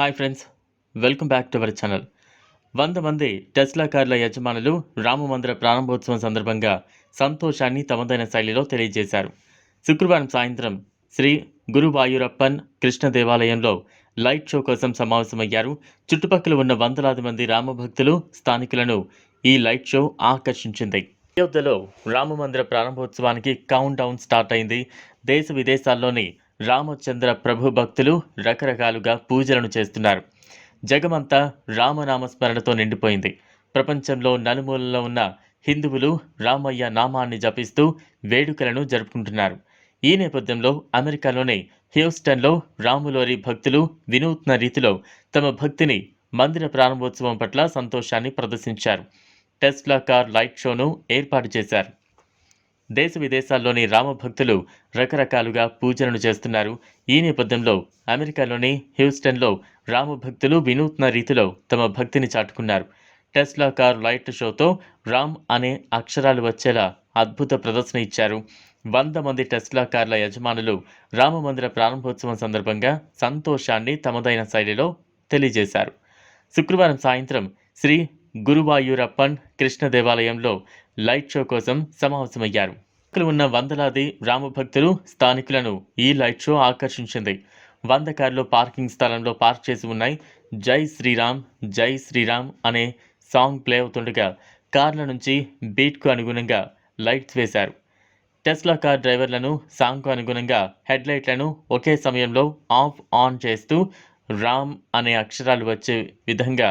Hi friends welcome back to our channel. వంద మంది Tesla కార్ల యజమానులు రామమందిర ప్రారంభోత్సవం సందర్భంగా సంతోషాన్ని తమదైన శైలిలో తెలియజేశారు. శుక్రవారం సాయంత్రం శ్రీ గురువాయూరప్పన్ కృష్ణ దేవాలయంలో లైట్ షో కోసం సమావేశమయ్యారు. చుట్టుపక్కల ఉన్న వందలాది మంది రామభక్తులు స్థానికులను ఈ లైట్ షో ఆకర్షించింది. అయోధ్యలో రామమందిర ప్రారంభోత్సవానికి కౌంట్ డౌన్ స్టార్ట్ అయింది. దేశ విదేశాల్లోని రామచంద్ర ప్రభు భక్తులు రకరకాలుగా పూజలను చేస్తున్నారు. జగమంతా రామనామస్మరణతో నిండిపోయింది. ప్రపంచంలో నలుమూలలో ఉన్న హిందువులు రామయ్య నామాన్ని జపిస్తూ వేడుకలను జరుపుకుంటున్నారు. ఈ నేపథ్యంలో అమెరికాలోని హ్యూస్టన్లో రాములోరి భక్తులు వినూత్న రీతిలో తమ భక్తిని మందిర ప్రారంభోత్సవం పట్ల సంతోషాన్ని ప్రదర్శించారు. టెస్లా కార్ లైట్ షోను ఏర్పాటు చేశారు. దేశ విదేశాల్లోని రామభక్తులు రకరకాలుగా పూజలను చేస్తున్నారు. ఈ నేపథ్యంలో అమెరికాలోని హ్యూస్టన్లో రామభక్తులు వినూత్న రీతిలో తమ భక్తిని చాటుకున్నారు. టెస్లా కార్ లైట్ షోతో రామ్ అనే అక్షరాలు వచ్చేలా అద్భుత ప్రదర్శన ఇచ్చారు. వంద మంది టెస్లా కార్ల యజమానులు రామమందిర ప్రారంభోత్సవం సందర్భంగా సంతోషాన్ని తమదైన శైలిలో తెలియజేశారు. శుక్రవారం సాయంత్రం శ్రీ గురువాయూరప్పన్ కృష్ణ దేవాలయంలో లైట్ షో కోసం సమావేశమయ్యారు. ఇక్కడ ఉన్న వందలాది రామభక్తులు స్థానికులను ఈ లైట్ షో ఆకర్షించింది. వంద కార్లు పార్కింగ్ స్థలంలో పార్క్ చేసి ఉన్నాయి. జై శ్రీరామ్ జై శ్రీరామ్ అనే సాంగ్ ప్లే అవుతుండగా కార్ల నుంచి బీట్కు అనుగుణంగా లైట్స్ వేశారు. టెస్లా కార్ డ్రైవర్లను సాంగ్కు అనుగుణంగా హెడ్లైట్లను ఒకే సమయంలో ఆఫ్ ఆన్ చేస్తూ రామ్ అనే అక్షరాలు వచ్చే విధంగా